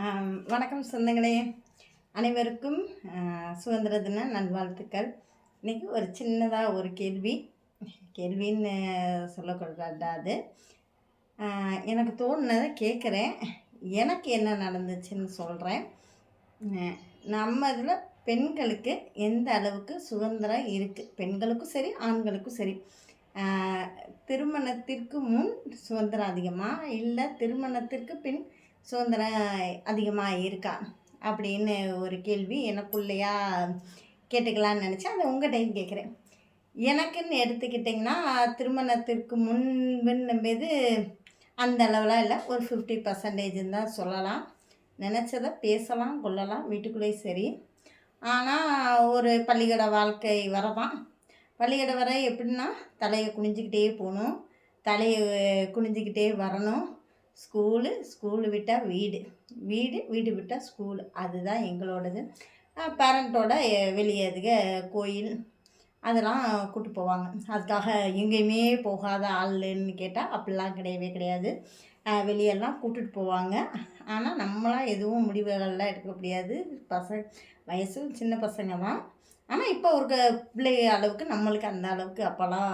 வணக்கம் சொந்தங்களே. அனைவருக்கும் சுதந்திர தின நல்வாழ்த்துக்கள். இன்றைக்கி ஒரு சின்னதாக ஒரு கேள்வி. கேள்வின்னு சொல்லக்கூடாது எனக்கு தோணுனதை கேட்குறேன் எனக்கு என்ன நடந்துச்சுன்னு சொல்கிறேன் நம்ம இதில் பெண்களுக்கு எந்த அளவுக்கு சுதந்திரம் இருக்குது பெண்களுக்கும் சரி ஆண்களுக்கும் சரி. திருமணத்திற்கு முன் சுதந்திரம் அதிகமாக இல்லை திருமணத்திற்கு பின் சுதந்திரம் அதிகமாக இருக்கா அப்படின்னு ஒரு கேள்வி எனக்குள்ளேயா கேட்டுக்கலான்னு நினச்சேன். அதை உங்கள்கிட்டையும் கேட்குறேன். எனக்குன்னு எடுத்துக்கிட்டிங்கன்னா திருமணத்திற்கு முன்புன்னும்போது அந்த அளவுலாம் இல்லை. ஒரு ஃபிஃப்டி பர்சன்டேஜ்னு தான் சொல்லலாம். நினச்சதை பேசலாம் கொள்ளலாம். வீட்டுக்குள்ளேயே சரி. ஆனால் ஒரு பள்ளிக்கூட வாழ்க்கை வரதான் பள்ளிக்கூட வர எப்படின்னா தலையை குனிஞ்சிக்கிட்டே போகணும். தலையை குனிஞ்சிக்கிட்டே வரணும். ஸ்கூலு ஸ்கூலு விட்டால் வீடு. வீடு வீடு விட்டால் ஸ்கூலு. அதுதான் எங்களோடது. பேரண்ட்டோட வெளியே அதுக கோயில் அதெல்லாம் கூப்பிட்டு போவாங்க. அதுக்காக எங்கேயுமே போகாத ஆளுன்னு கேட்டால் அப்படிலாம் கிடையவே கிடையாது. வெளியெல்லாம் கூப்பிட்டு போவாங்க. ஆனால் நம்மளாம் எதுவும் முடிவுகள்லாம் எடுக்க முடியாது. பசங்க வயசு சின்ன பசங்க தான் ஆனால் இப்போ ஒரு பிள்ளை அளவுக்கு நம்மளுக்கு அந்த அளவுக்கு அப்போல்லாம்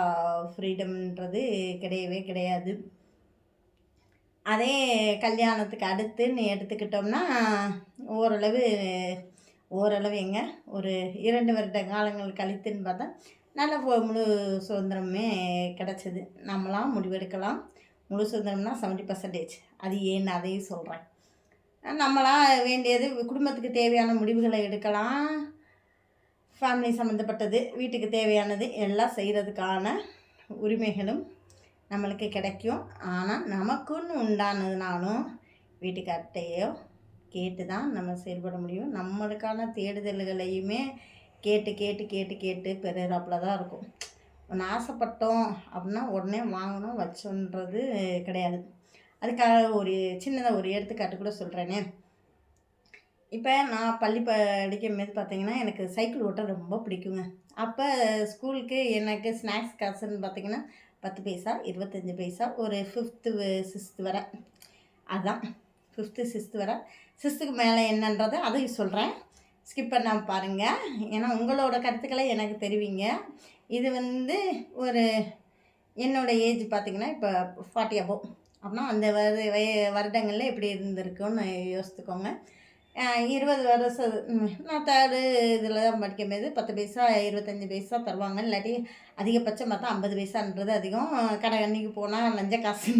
ஃப்ரீடம்ன்றது கிடையவே கிடையாது. அதே கல்யாணத்துக்கு அடுத்துன்னு எடுத்துக்கிட்டோம்னா ஓரளவு ஓரளவு எங்க ஒரு இரண்டு வருட காலங்கள் கழித்துன்னு பார்த்தா நல்ல முழு சுதந்திரமே கிடச்சிது. நம்மளாம் முடிவெடுக்கலாம். முழு சுதந்திரம்னா செவன்ட்டி பர்சன்டேஜ் அது ஏன்னு அதையும் சொல்கிறேன் நம்மளாம் வேண்டியது குடும்பத்துக்கு தேவையான முடிவுகளை எடுக்கலாம். ஃபேமிலி சம்மந்தப்பட்டது வீட்டுக்கு தேவையானது எல்லாம் செய்கிறதுக்கான உரிமைகளும் நம்மளுக்கு கிடைக்கும். ஆனால் நமக்குன்னு உண்டானதுனாலும் வீட்டுக்கார்ட்டையோ கேட்டு தான் நம்ம செயல்பட முடியும். நம்மளுக்கான தேடுதல்களையுமே கேட்டு கேட்டு கேட்டு கேட்டு பெறுறாப்புல தான் இருக்கும். ஒன்று ஆசைப்பட்டோம் அப்படின்னா உடனே வாங்கணும் வச்சோன்றது கிடையாது. அதுக்காக ஒரு சின்னதாக ஒரு எடுத்துக்காட்டு கூட சொல்கிறேனே இப்போ நான் பள்ளி படிக்கும் போது பார்த்தீங்கன்னா எனக்கு சைக்கிள் ஓட்ட ரொம்ப பிடிக்குங்க. அப்போ ஸ்கூலுக்கு எனக்கு ஸ்நாக்ஸ் காசுன்னு பார்த்தீங்கன்னா பத்து பைசா இருபத்தஞ்சி பைசா ஒரு ஃபிஃப்த்து சிக்ஸ்த்து வரை. அதான் ஃபிஃப்த்து சிக்ஸ்த்து வரை. சிக்ஸ்த்துக்கு மேலே என்னன்றதை அதையும் சொல்கிறேன் ஸ்கிப் பண்ணாமல் பாருங்கள் ஏன்னா உங்களோட கருத்துக்களை எனக்கு தெரிவிங்க. இது வந்து ஒரு என்னோட ஏஜ் பார்த்திங்கன்னா இப்போ ஃபார்ட்டி அபோவ் அப்படின்னா அந்த வருடங்களில் எப்படி இருந்திருக்குன்னு யோசித்துக்கோங்க. இருபது வருஷம் நான் தேர்டு இதில் தான் படிக்கும்போது பத்து பைசா இருபத்தஞ்சி பைசா தருவாங்க. இல்லாட்டி அதிகபட்சம் பார்த்தா ஐம்பது பைசான்றது அதிகம். கடை அன்னைக்கு போனால் லஞ்ச காசு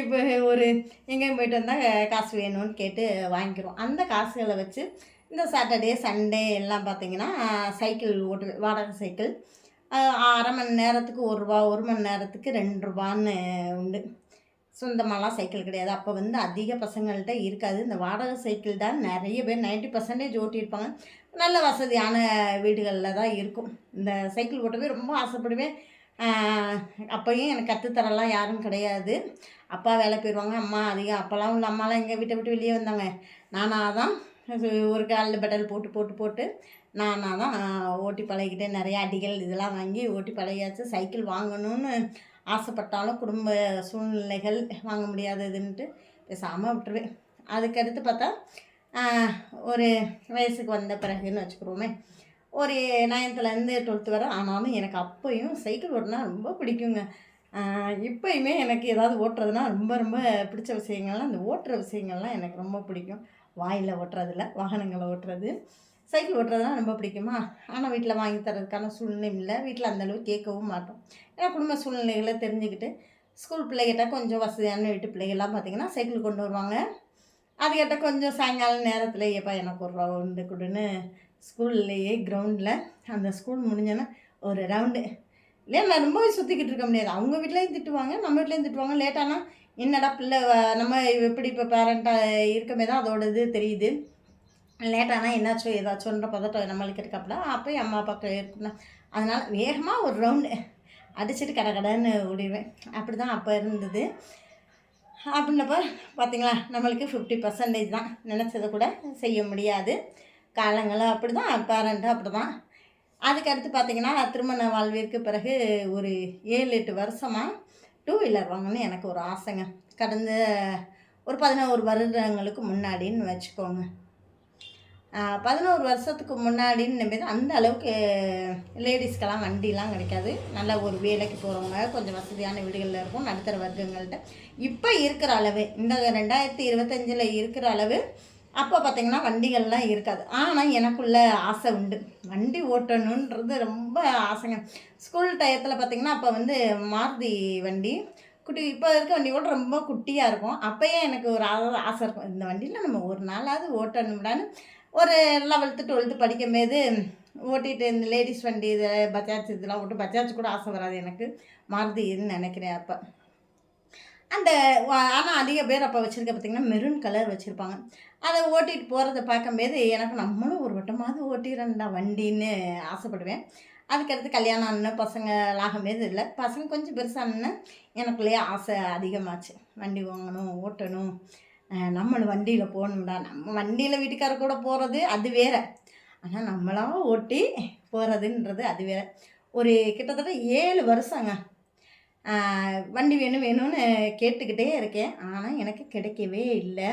இப்போ ஒரு எங்கேயும் போயிட்டு வந்தால் காசு வேணும்னு கேட்டு வாங்கிக்கிறோம். அந்த காசுகளை வச்சு இந்த சாட்டர்டே சண்டே எல்லாம் பார்த்தீங்கன்னா சைக்கிள் ஓட்டு வாடகை சைக்கிள். அரை மணி நேரத்துக்கு ஒரு ரூபா ஒரு மணி நேரத்துக்கு ரெண்டு ரூபான்னு உண்டு. சொந்தமாலாம் சைக்கிள் கிடையாது. அப்போ வந்து அதிக பசங்கள்கிட்ட இருக்காது. இந்த வாடகை சைக்கிள் தான் நிறைய பேர் நைன்ட்டி பர்சன்டேஜ் ஓட்டியிருப்பாங்க. நல்ல வசதியான வீடுகளில் தான் இருக்கும். இந்த சைக்கிள் ஓட்டவே ரொம்ப ஆசைப்படுவேன். அப்போயும் எனக்கு கற்றுத்தரலாம் யாரும் கிடையாது. அப்பா வேலை போயிடுவாங்க அம்மா அதிகம். அப்போல்லாம் உள்ள அம்மாலாம் எங்கள் வீட்டை விட்டு வெளியே வந்தாங்க. நானாக தான் ஒரு காலில் பெடல் போட்டு போட்டு போட்டு நானாக தான் ஓட்டி பழகிட்டேன் நிறைய அடிகள் இதெல்லாம் வாங்கி ஓட்டி பழகியாச்சு. சைக்கிள் வாங்கணும்னு ஆசைப்பட்டாலும் குடும்ப சூழ்நிலைகள் வாங்க முடியாததுன்ட்டு பேசாமல் விட்டுருவேன். அதுக்கடுத்து பார்த்தா ஒரு வயசுக்கு வந்த பிறகுன்னு வச்சுக்கிறோமே ஒரு நைன்த்துலேருந்து டுவெல்த்து வரை ஆனாலும் எனக்கு அப்போயும் சைக்கிள் ஓட்டினா ரொம்ப பிடிக்குங்க. இப்போயுமே எனக்கு ஏதாவது ஓட்டுறதுனா ரொம்ப ரொம்ப பிடிச்ச விஷயங்கள்லாம் இந்த ஓட்டுற விஷயங்கள்லாம் எனக்கு ரொம்ப பிடிக்கும். வாயில் ஓட்டுறதில்ல வாகனங்களை ஓட்டுறது. சைக்கிள் ஓட்டுறதுலாம் ரொம்ப பிடிக்குமா? ஆனால் வீட்டில் வாங்கி தரதுக்கான சூழ்நிலை இல்லை. வீட்டில் அந்தளவு கேட்கவும் மாட்டோம். ஏன்னா குடும்ப சூழ்நிலைகளை தெரிஞ்சுக்கிட்டு ஸ்கூல் பிள்ளைகிட்ட கொஞ்சம் வசதியான வீட்டு பிள்ளைகள்லாம் பார்த்திங்கன்னா சைக்கிள் கொண்டு வருவாங்க. அதுக்கிட்ட கொஞ்சம் சாயங்காலம் நேரத்தில் ஏப்பா எனக்கு ஒரு ரவுண்டு கொடுன்னு. ஸ்கூல்லையே கிரவுண்டில் அந்த ஸ்கூல் முடிஞ்சோன்னா ஒரு ரவுண்டு. இல்லையா நான் ரொம்பவே சுற்றிக்கிட்டு இருக்க முடியாது. அவங்க வீட்லேயும் திட்டுவாங்க நம்ம வீட்லேயும் திட்டுவாங்க. லேட்டானா என்னடா பிள்ளை நம்ம எப்படி இப்போ பேரண்ட்டாக இருக்கமே தான் அதோட இது தெரியுது. லேட்டானா என்னாச்சோ ஏதாச்சோன்ற பதட்டம் நம்மளுக்கு இருக்காப்புல அப்போயும் அம்மா அப்பா இருக்குன்னா அதனால் வேகமாக ஒரு ரவுண்டு அடிச்சுட்டு கடை கடைன்னு ஓடிடுவேன். அப்படி தான் அப்போ இருந்தது. அப்படின்னப்போ பார்த்தீங்களா நம்மளுக்கு ஃபிஃப்டி பர்சன்டேஜ் தான். நினச்சதை கூட செய்ய முடியாது. காலங்களும் அப்படி தான் பேரண்ட்டும் அப்படி தான் அதுக்கடுத்து பார்த்திங்கன்னா திருமண வாழ்விற்கு பிறகு ஒரு ஏழு எட்டு வருஷமாக டூ வீலர் வாங்கணும்னு எனக்கு ஒரு ஆசைங்க. கடந்த ஒரு பதினோரு வருடங்களுக்கு முன்னாடின்னு வச்சுக்கோங்க. பதினோரு வருஷத்துக்கு முன்னாடின்னு நம்பி அந்த அளவுக்கு லேடிஸ்க்கெல்லாம் வண்டிலாம் கிடைக்காது. நல்ல ஒரு வேலைக்கு போகிறவங்க கொஞ்சம் வசதியான வீடுகளில் இருக்கும் நடுத்தர வர்க்கங்கள்ட்ட. இப்போ இருக்கிற அளவு இந்த ரெண்டாயிரத்தி இருபத்தஞ்சில் இருக்கிற அளவு அப்போ பார்த்திங்கன்னா வண்டிகள்லாம் இருக்காது. ஆனால் எனக்குள்ள ஆசை உண்டு. வண்டி ஓட்டணுன்றது ரொம்ப ஆசைங்க. ஸ்கூல் டயத்தில் பார்த்திங்கன்னா அப்போ வந்து மாருதி வண்டி குட்டி இப்போ இருக்க வண்டி கூட ரொம்ப குட்டியாக இருக்கும். அப்போயே எனக்கு ஒரு ஆசை இருக்கும். இந்த வண்டியில் நம்ம ஒரு நாளாவது ஓட்டணும்டான்னு ஒரு லெவல்த்து டுவெல்த்து படிக்கும்போது ஓட்டிகிட்டு இந்த லேடிஸ் வண்டி இது பஜாஜ் இதெல்லாம் ஓட்டு பஜாஜ் கூட ஆசை வராது எனக்கு. மாறுதின்னு நினைக்கிறேன் அப்போ. அந்த ஆனால் அதிக பேர் அப்போ வச்சுருக்க பார்த்திங்கன்னா மெரூன் கலர் வச்சுருப்பாங்க. அதை ஓட்டிகிட்டு போகிறத பார்க்கும்போது எனக்கு நம்மளும் ஒரு வட்டமாவது ஓட்டிடுறேன்டா வண்டின்னு ஆசைப்படுவேன். அதுக்கடுத்து கல்யாணம் ஆன பசங்க ஆகும்போது இல்லை பசங்க கொஞ்சம் பெருசானுன்னு எனக்குள்ளேயே ஆசை அதிகமாச்சு. வண்டி வாங்கணும் ஓட்டணும். நம்ம வண்டியில் போகணும்டா. நம்ம வண்டியில் வீட்டுக்கார கூட போகிறது அது வேறு. ஆனால் நம்மளாக ஓட்டி போகிறதுன்றது அது வேறு. ஒரு கிட்டத்தட்ட ஏழு வருஷங்க. வண்டி வேணும் வேணும்னு கேட்டுக்கிட்டே இருக்கேன். ஆனால் எனக்கு கிடைக்கவே இல்லை.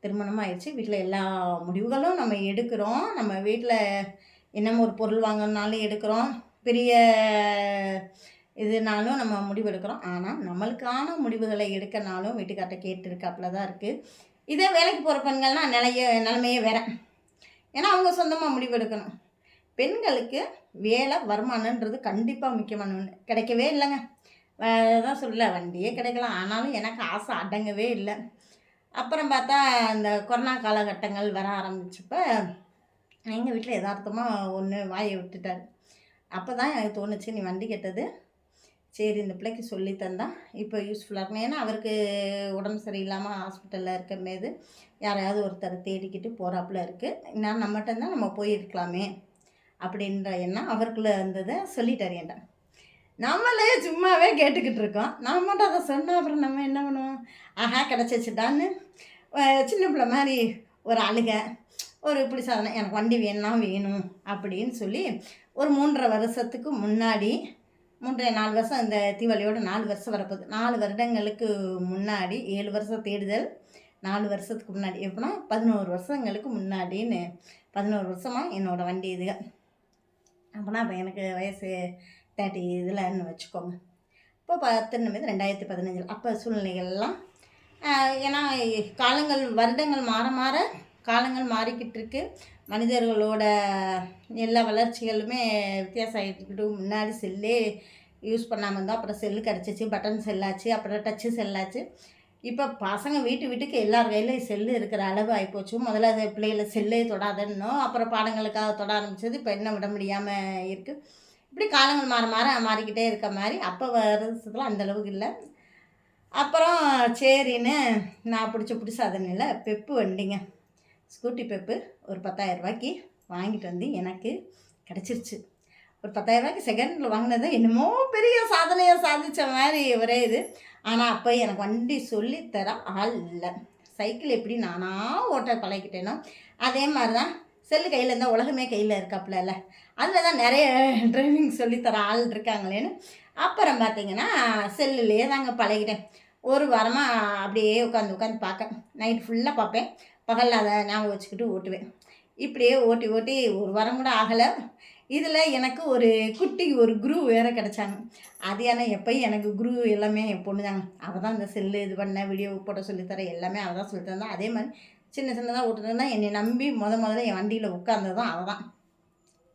திருமணம் ஆயிடுச்சு வீட்டில் எல்லா முடிவுகளும் நம்ம எடுக்கிறோம். நம்ம வீட்டில் என்ன ஒரு பொருள் வாங்கினாலும் எடுக்கிறோம். பெரிய இதுனாலும் நம்ம முடிவு எடுக்கிறோம் ஆனால் நம்மளுக்கான முடிவுகளை எடுக்கனாலும் வீட்டுக்கார்ட்ட கேட்டுருக்காப்புல தான் இருக்குது இதே வேலைக்கு போகிற பெண்கள்னால் நிலைய நிலைமையே வேற. ஏன்னா அவங்க சொந்தமாக முடிவு எடுக்கணும் பெண்களுக்கு வேலை வருமானன்றது கண்டிப்பாக முக்கியமான ஒன்று கிடைக்கவே இல்லைங்க. தான் சொல்ல வண்டியே கிடைக்கலாம். ஆனாலும் எனக்கு ஆசை அடங்கவே இல்லை. அப்புறம் பார்த்தா இந்த கொரோனா காலகட்டங்கள் வர ஆரம்பிச்சப்போ எங்கள் வீட்டில் யதார்த்தமாக ஒன்று வாயை விட்டுட்டார். அப்போ தான் எனக்கு தோணுச்சு நீ வண்டி கெட்டது சரி இந்த பிள்ளைக்கு சொல்லி தந்தால் இப்போ யூஸ்ஃபுல்லாக இருக்கும். ஏன்னா அவருக்கு உடம்பு சரியில்லாமல் ஹாஸ்பிட்டலில் இருக்கும்போது யாரையாவது ஒருத்தரை தேடிக்கிட்டு போகிறாப்புல இருக்குது நான் நம்மகிட்ட இருந்தால் நம்ம போயிருக்கலாமே அப்படின்ற எண்ணம் அவருக்குள்ளே இருந்ததை சொல்லிட்டார் என்கிட்ட. நம்மளே சும்மாவே கேட்டுக்கிட்டு இருக்கோம். நான் மட்டும் அதை சொன்னால் அப்புறம் நம்ம என்ன பண்ணுவோம்? ஆஹா கிடச்சிச்சுட்டான்னு சின்ன பிள்ளை மாதிரி ஒரு அழுகை ஒரு இப்படி சாதனை எனக்கு வண்டி வேணும்னா வேணும் அப்படின்னு சொல்லி ஒரு மூன்றரை வருஷத்துக்கு முன்னாடி மூன்று நாலு வருஷம் இந்த தீபாவளியோட நாலு வருஷம் வரப்போகுது. நாலு வருடங்களுக்கு முன்னாடி ஏழு வருஷம் தேடுதல் நாலு வருஷத்துக்கு முன்னாடி. எப்படின்னா பதினோரு வருஷங்களுக்கு முன்னாடின்னு பதினோரு வருஷமாக என்னோடய வண்டி இது. அப்படின்னா இப்போ எனக்கு வயசு தேர்ட்டி இதில்னு வச்சுக்கோங்க. இப்போ பத்துன்னு மீது ரெண்டாயிரத்தி பதினஞ்சில். அப்போ சூழ்நிலைகள்லாம் ஏன்னா காலங்கள் வருடங்கள் மாற மாற காலங்கள் மாறிக்கிட்டு இருக்குது மனிதர்களோட எல்லா வளர்ச்சிகளுமே வித்தியாசம் ஆகிட்டு முன்னாடி செல்லே யூஸ் பண்ணாமல் இருந்தோம் அப்புறம் செல்லு கிடச்சிச்சு பட்டன் செல்லாச்சு அப்புறம் டச்சு செல்லாச்சு. இப்போ பசங்க வீட்டு வீட்டுக்கு எல்லார் கையிலையும் செல்லு இருக்கிற அளவு ஆகிப்போச்சு முதல்ல அது பிள்ளைகளை செல்லே தொடாதன்னும் அப்புறம் பாடங்களுக்காக தொட ஆரம்பிச்சது இப்போ என்ன விட முடியாமல் இருக்குது இப்படி காலங்கள் மாற மாற மாறிக்கிட்டே இருக்க மாதிரி அப்போ வருஷத்துல அந்தளவுக்கு இல்லை. அப்புறம் சரின்னு நான் பிடிச்ச பிடிச்ச அதனில் பெப்பு வண்டிங்க. ஸ்கூட்டி பெப்பு ஒரு பத்தாயிரரூபாய்க்கு வாங்கிட்டு வந்து எனக்கு கிடச்சிருச்சு. ஒரு பத்தாயிரரூபாய்க்கு செகண்டில் வாங்கினது என்னமோ பெரிய சாதனையாக சாதித்த மாதிரி ஒரே இது. ஆனால் அப்போ எனக்கு வண்டி சொல்லித்தர ஆள் இல்லை. சைக்கிள் எப்படி நானாக ஓட்ட பழகிட்டேனோ அதே மாதிரி தான் செல்லு கையில் இருந்தால் உலகமே கையில் இருக்காப்புல அதில் தான் நிறைய டிரைவிங் சொல்லித்தர ஆள் இருக்காங்களேன்னு. அப்புறம் பார்த்தீங்கன்னா செல்லுலேயே தாங்க பழகிட்டேன். ஒரு வாரமாக அப்படியே உட்காந்து உட்காந்து பார்க்க. நைட் ஃபுல்லாக பார்ப்பேன். பகலில் அதை ஞாபகம் வச்சுக்கிட்டு ஓட்டுவேன். இப்படியே ஓட்டி ஓட்டி ஒரு வாரம் கூட ஆகலை. இதில் எனக்கு ஒரு குட்டி ஒரு குரு வேறு கிடச்சாங்க. அது ஏன்னா எப்போயும் எனக்கு குரு எல்லாமே என் பொண்ணு தாங்க. அவள் தான் இந்த செல்லு இது பண்ண வீடியோ போட்ட சொல்லித்தர எல்லாமே அவள் தான் சொல்லித்தந்தா அதே மாதிரி சின்ன சின்னதாக ஓட்டுறதுனா என்னை நம்பி முத முதல்ல என் வண்டியில் உட்காந்ததும் அவள் தான்.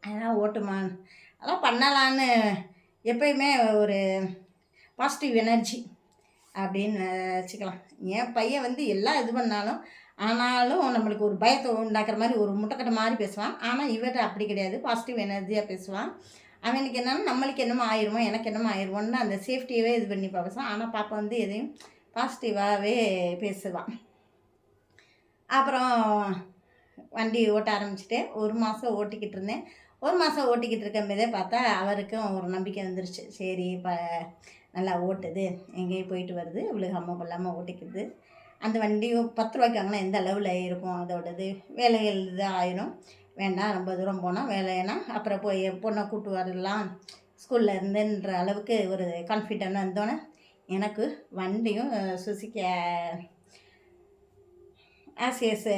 அதனால் ஓட்டுமான்னு அதெல்லாம் பண்ணலான்னு எப்பயுமே ஒரு பாசிட்டிவ் எனர்ஜி அப்படின்னு வச்சுக்கலாம். என் பையன் வந்து எல்லாம் இது பண்ணாலும் ஆனாலும் நம்மளுக்கு ஒரு பயத்தை உண்டாக்குற மாதிரி ஒரு முட்டைக்கட்டை மாதிரி பேசுவான். ஆனால் இவர்கிட்ட அப்படி கிடையாது. பாசிட்டிவ் எனர்ஜியாக பேசுவான். அவனுக்கு என்னென்னா நம்மளுக்கு என்னமோ ஆயிடுமோ எனக்கு என்னமோ ஆயிடுவோன்னு அந்த சேஃப்டியவே இது பண்ணி பேசுவான் ஆனால் பாப்பா வந்து எதையும் பாசிட்டிவாகவே பேசுவான் அப்புறம் வண்டி ஓட்ட ஆரம்பிச்சிட்டு ஒரு மாதம் ஓட்டிக்கிட்டு இருந்தேன். ஒரு மாதம் ஓட்டிக்கிட்டு இருக்கும்போதே பார்த்தா அவருக்கும் ஒரு நம்பிக்கை வந்துருச்சு. சரி இப்போ நல்லா ஓட்டுது. எங்கேயும் போயிட்டு வருது. இவளுக்கு அம்மா கொள்ளாமல் ஓட்டிக்கிறது அந்த வண்டி பத்து ரூபாய்க்கு வாங்கினா எந்த அளவில் இருக்கும் அதோடது வேலைகள் இது ஆயிரும். வேண்டாம் ரொம்ப தூரம் போனால் வேலைன்னா அப்புறம் போய் பொண்ணை கூட்டு வரலாம். ஸ்கூலில் இருந்துன்ற அளவுக்கு ஒரு கான்ஃபிடென்ட் வந்தோன்னே எனக்கு வண்டியும் சுசிக்க ஆசிஎஸ்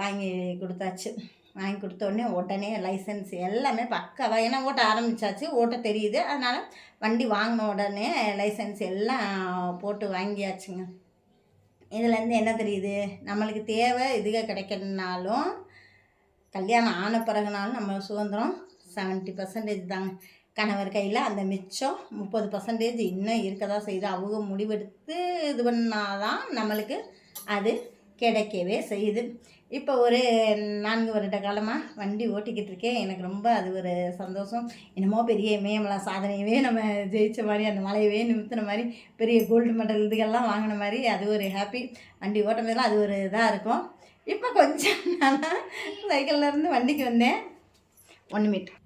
வாங்கி கொடுத்தாச்சு. வாங்கி கொடுத்தோடனே உடனே உடனே லைசன்ஸ் எல்லாமே பக்காவாக ஏன்னா ஓட்ட ஆரம்பித்தாச்சு ஓட்ட தெரியுது. அதனால் வண்டி வாங்கின உடனே லைசன்ஸ் எல்லாம் போட்டு வாங்கியாச்சுங்க. இதுலேருந்து என்ன தெரியுது? நம்மளுக்கு தேவை இதுக கிடைக்கணுனாலும் கல்யாணம் ஆன பிறகுனாலும் நம்ம சுதந்திரம் செவன்ட்டி பர்சன்டேஜ் தாங்க. கணவர் கையில் அந்த மிச்சம் முப்பது பர்சன்டேஜ் இன்னும் இருக்க தான் செய்யுது அவங்க முடிவெடுத்து இது பண்ணாதான் நம்மளுக்கு அது கிடைக்கவே செய்யுது. இப்போ ஒரு நான்கு வருட காலமாக வண்டி ஓட்டிக்கிட்டு இருக்கேன் எனக்கு ரொம்ப அது ஒரு சந்தோஷம். என்னமோ பெரிய மேமலா சாதனையவே நம்ம ஜெயித்த மாதிரி அந்த மலையவே நிமித்தின மாதிரி பெரிய கோல்டு மெடல் இதுகள்லாம் வாங்கின மாதிரி அது ஒரு ஹாப்பி வண்டி ஓட்டுறதுலாம் அது ஒரு இதாக இருக்கும். இப்போ கொஞ்சம் நாளாக சைக்கிள்லேருந்து வண்டிக்கு வந்தேன். ஒன் மீட்டர்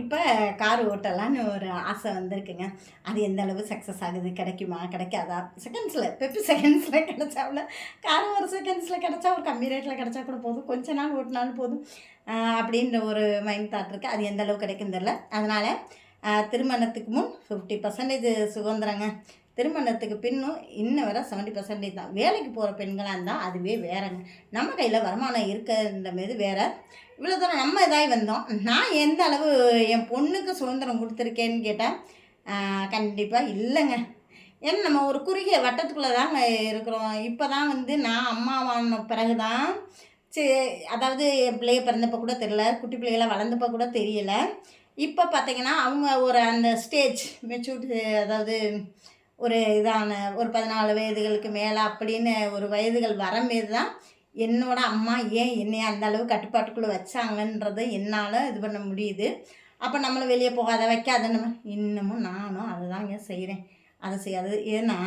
இப்போ கார் ஓட்டலான்னு ஒரு ஆசை வந்திருக்குங்க. அது எந்த அளவு சக்ஸஸ் ஆகுது கிடைக்குமா கிடைக்காதா? செகண்ட்ஸில் பெப்பி செகண்ட்ஸில் கிடைச்சாவில் கார் ஒரு செகண்ட்ஸில் கிடைச்சா ஒரு கம்மி ரேட்டில் கிடைச்சா கூட போதும். கொஞ்ச நாள் ஓட்டினாலும் போதும். அப்படின்ற ஒரு மைண்ட் தாட் இருக்குது அது எந்த அளவு கிடைக்கும் தெரில அதனால் திருமணத்துக்கு முன் ஃபிஃப்டி பர்சன்டேஜ் சுதந்திரங்க. திருமணத்துக்கு பின்னும் இன்னும் வர செவன்ட்டி பர்சன்டேஜ் தான். வேலைக்கு போகிற பெண்களாக இருந்தால் அதுவே வேறங்க. நம்ம கையில் வருமானம் இருக்கிற மீது வேறு இவ்வளோ தூரம் நம்ம இதாகி வந்தோம். நான் எந்த அளவு என் பொண்ணுக்கு சுதந்திரம் கொடுத்துருக்கேன்னு கேட்டால் கண்டிப்பாக இல்லைங்க. ஏன்னா நம்ம ஒரு குறுகிய வட்டத்துக்குள்ளே தாங்க இருக்கிறோம். இப்போ தான் வந்து நான் அம்மாவான பிறகு தான் சரி அதாவது என் பிள்ளைய பிறந்தப்போ கூட தெரியல குட்டி பிள்ளைகளாம் வளர்ந்தப்போ கூட தெரியல. இப்போ பார்த்தீங்கன்னா அவங்க ஒரு அந்த ஸ்டேஜ் மெச்சூரிட்டி அதாவது ஒரு இதான ஒரு பதினாலு வயதுகளுக்கு மேலே அப்படின்னு ஒரு வயதுகள் வரமாரி தான் என்னோட அம்மா ஏன் என்னைய அந்த அளவு கட்டுப்பாட்டுக்குள்ளே வச்சாங்கன்றதை என்னால் இது பண்ண முடியுது. அப்போ நம்மளை வெளியே போகாத வைக்காத நம்ம. இன்னமும் நானும் அதை தாங்க செய்கிறேன் அதை செய்யாது. ஏன்னா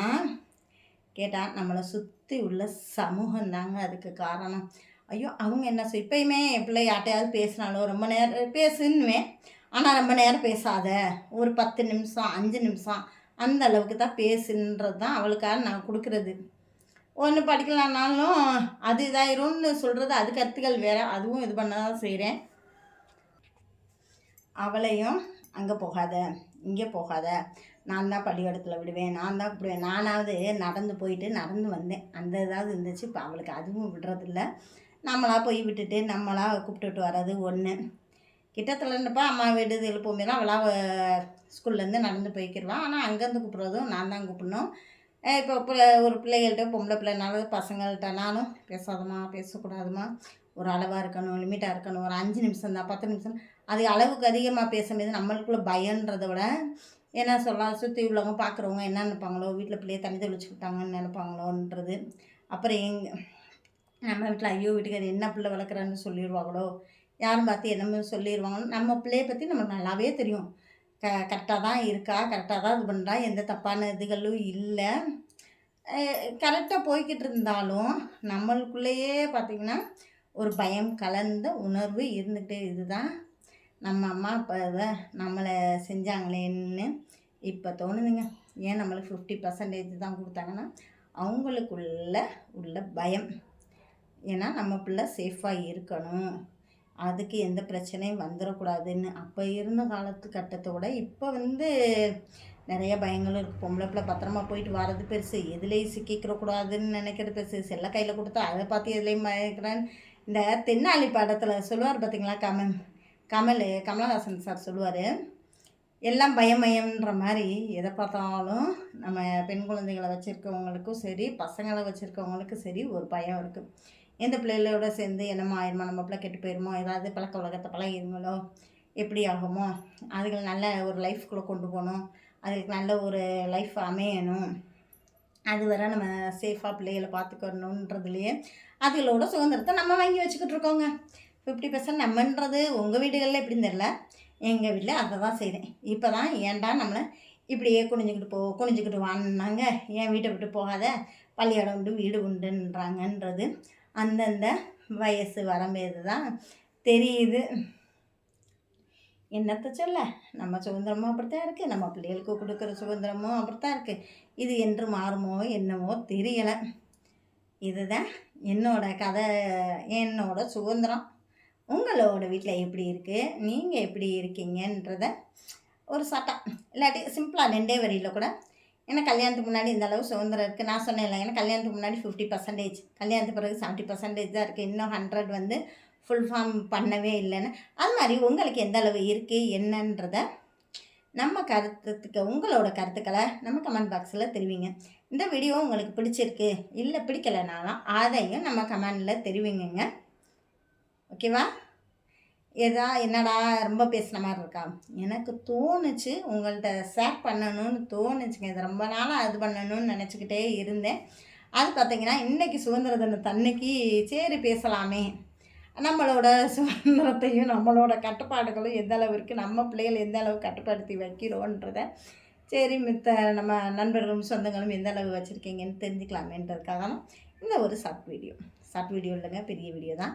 கேட்டால் நம்மளை சுற்றி உள்ள சமூகம் தாங்க அதுக்கு காரணம். ஐயோ அவங்க என்ன சொல் இப்பயுமே என் பிள்ளை யார்ட்டையாவது பேசினாலோ ரொம்ப நேரம் பேசுன்னுவேன். ஆனால் ரொம்ப நேரம் பேசாத. ஒரு பத்து நிமிஷம் அஞ்சு நிமிஷம் அந்த அளவுக்கு தான் பேசுன்றது தான் அவளுக்காக நான் கொடுக்குறது. ஒன்று படிக்கலான்னாலும் அது இதாயிரும்னு சொல்கிறது அது கருத்துக்கள் வேறு. அதுவும் இது பண்ண தான் செய்கிறேன் அவளையும் அங்கே போகாத இங்கே போகாத. நான் தான் பள்ளிக்கூடத்தில் விடுவேன் நான் தான் விடுவேன் நானாவது நடந்து போயிட்டு நடந்து வந்தேன். அந்த இதாவது இருந்துச்சு இப்போ அவளுக்கு அதுவும் விடுறதில்ல. நம்மளாக போய் விட்டுட்டு நம்மளாக கூப்பிட்டுட்டு வர்றது ஒன்று கிட்டத்தில் இருந்தப்போ அம்மா வீடு எழுப்புமே தான் அவளா ஸ்கூல்லேருந்து நடந்து போய்க்கிடுவான் ஆனால் அங்கேருந்து கூப்பிட்றதும் நான் தான் கூப்பிடணும். இப்போ பிள்ளை ஒரு பிள்ளைகள்கிட்ட பொம்பளை பிள்ளைனால பசங்கள்கிட்ட நானும் பேசாதம்மா பேசக்கூடாதும்மா. ஒரு அளவாக இருக்கணும் லிமிட்டாக இருக்கணும். ஒரு அஞ்சு நிமிஷம் தான் பத்து நிமிஷம். அது அளவுக்கு அதிகமாக பேசும்போது நம்மளுக்குள்ள பயன்றதை விட என்ன சொல்லலாம் சுற்றி உள்ளவங்க பார்க்குறவங்க என்ன நினைப்பாங்களோ வீட்டில் பிள்ளைய தண்ணி தெளிச்சுக்கிட்டாங்கன்னு நினைப்பாங்களோன்றது. அப்புறம் எங் நம்ம வீட்டில் ஐயோ வீட்டுக்கு என்ன பிள்ளை வளர்க்குறான்னு சொல்லிடுவாங்களோ? யாரும் பார்த்து என்னமோ சொல்லிடுவாங்களோ? நம்ம பிள்ளைய பற்றி நமக்கு நல்லாவே தெரியும். க கரெக்டாக தான் இருக்கா? கரெக்டாக தான் இது பண்ணுறா எந்த தப்பான இதுகளும் இல்லை. கரெக்டாக போய்கிட்டு இருந்தாலும் நம்மளுக்குள்ளேயே பார்த்திங்கன்னா ஒரு பயம் கலந்த உணர்வு இருந்துகிட்டே இதுதான் நம்ம அம்மா அப்பா இதை நம்மளை செஞ்சாங்களேன்னு இப்போ தோணுதுங்க. ஏன் நம்மளுக்கு ஃபிஃப்டி பர்சன்டேஜ் தான் கொடுத்தாங்கன்னா அவங்களுக்குள்ள உள்ள பயம். ஏன்னா நம்ம பிள்ளை சேஃபாக இருக்கணும். அதுக்கு எந்த பிரச்சனையும் வந்துடக்கூடாதுன்னு அப்போ இருந்த காலத்து கட்டத்தோட இப்போ வந்து நிறைய பயங்களும் இருக்குது பொம்பளை பிள்ளை பத்திரமா போயிட்டு வர்றது பெருசு எதுலேயும் சிக்கிக்கிறக்கூடாதுன்னு நினைக்கிறது பெருசு. செல்ல கையில் கொடுத்தா அதை பார்த்து எதுலேயும் பயக்கிறேன். இந்த தென்னாலி படத்தில் சொல்லுவார் பார்த்தீங்களா கமல் கமல் கமலஹாசன் சார் சொல்லுவார் எல்லாம் பயமயம்ன்ற மாதிரி எதை பார்த்தாலும் நம்ம பெண் குழந்தைகளை வச்சுருக்கவங்களுக்கும் சரி பசங்களை வச்சுருக்கவங்களுக்கும் சரி ஒரு பயம் இருக்குது எந்த பிள்ளைகளோட சேர்ந்து என்னமோ ஆயிருமோ? நம்ம பிள்ளை கெட்டு போயிருமோ? ஏதாவது பழக்க உலகத்தை பழகிருங்களோ? எப்படி ஆகுமோ? அதுகளை நல்ல ஒரு லைஃப்குள்ளே கொண்டு போகணும். அதுக்கு நல்ல ஒரு லைஃப் அமையணும். அது வர நம்ம சேஃபாக பிள்ளைகளை பார்த்துக்கணுன்றதுலையே அதுகளோட சுதந்திரத்தை நம்ம வாங்கி வச்சுக்கிட்டு இருக்கோங்க. ஃபிஃப்டி பர்சன்ட் நம்மன்றது உங்கள் வீடுகளில் எப்படின்னு தெரில எங்கள் வீட்டில் அதை தான் செய்தேன். இப்போ தான் ஏன்டா நம்மளை இப்படியே குனிஞ்சுக்கிட்டு போ குனிஞ்சுக்கிட்டு வான்னாங்க. ஏன் வீட்டை விட்டு போகாத. பள்ளியாடம் உண்டு வீடு உண்டுன்றாங்கன்றது அந்தந்த வயசு வரம்பேது தான் தெரியுது. என்னத்தை சொல்ல? நம்ம சுதந்திரமும் அப்படித்தான் இருக்குது நம்ம பிள்ளைகளுக்கு கொடுக்குற சுதந்திரமும் அப்படித்தான் இருக்குது இது என்று மாறுமோ என்னமோ தெரியலை. இதுதான் என்னோட கதை. என்னோட சுதந்திரம். உங்களோட வீட்டில் எப்படி இருக்குது நீங்கள் எப்படி இருக்கீங்கன்றத ஒரு சட்டம். இல்லாட்டி சிம்பிளாக ரெண்டே வரியில் கூட ஏன்னா கல்யாணத்துக்கு முன்னாடி இந்த அளவு சுதந்திரம் இருக்குது நான் சொன்னேன் இல்லை ஏன்னா கல்யாணத்துக்கு முன்னாடி ஃபிஃப்டி பர்சன்டேஜ் கல்யாணத்துக்கு பிறகு செவன்ட்டி பர்சன்டேஜ் தான் இருக்குது இன்னும் ஹண்ட்ரட் வந்து ஃபுல் ஃபார்ம் பண்ணவே இல்லைன்னு. அது மாதிரி உங்களுக்கு எந்த அளவு இருக்குது என்னன்றத நம்ம கருத்துக்கு உங்களோட கருத்துக்களை நம்ம கமெண்ட் பாக்ஸில் தெரிவிங்க. இந்த வீடியோ உங்களுக்கு பிடிச்சிருக்கு இல்லை பிடிக்கலைனாலும் அதையும் நம்ம கமெண்டில் தெரிவிங்கங்க. ஓகேவா ஏதா என்னடா ரொம்ப பேசுன மாதிரி இருக்கா? எனக்கு தோணுச்சு உங்கள்கிட்ட ஷேர் பண்ணணும்னு தோணுச்சுங்க. இது ரொம்ப நாளாக இது பண்ணணும்னு நினச்சிக்கிட்டே இருந்தேன். அது பார்த்தீங்கன்னா இன்றைக்கி சுதந்திர தினத்தன்னைக்கு சரி பேசலாமே. நம்மளோட சுதந்திரத்தையும் நம்மளோட கட்டுப்பாடுகளும் எந்த அளவு நம்ம பிள்ளைகள் எந்த அளவு கட்டுப்படுத்தி வைக்கிறோன்றத சரி மித்த நம்ம நண்பர்களும் சொந்தங்களும் எந்த அளவு வச்சுருக்கீங்கன்னு தெரிஞ்சுக்கலாமேன்றதுக்காக தான் இந்த ஒரு ஷார்ட் வீடியோ ஷார்ட் வீடியோ இல்லைங்க பெரிய வீடியோ தான்.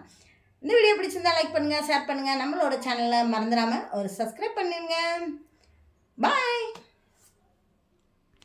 இந்த வீடியோ பிடிச்சிருந்தா லைக் பண்ணுங்கள் ஷேர் பண்ணுங்கள் நம்மளோட சேனலை மறந்துடாமல் ஒரு சப்ஸ்கிரைப் பண்ணிடுங்க பாய்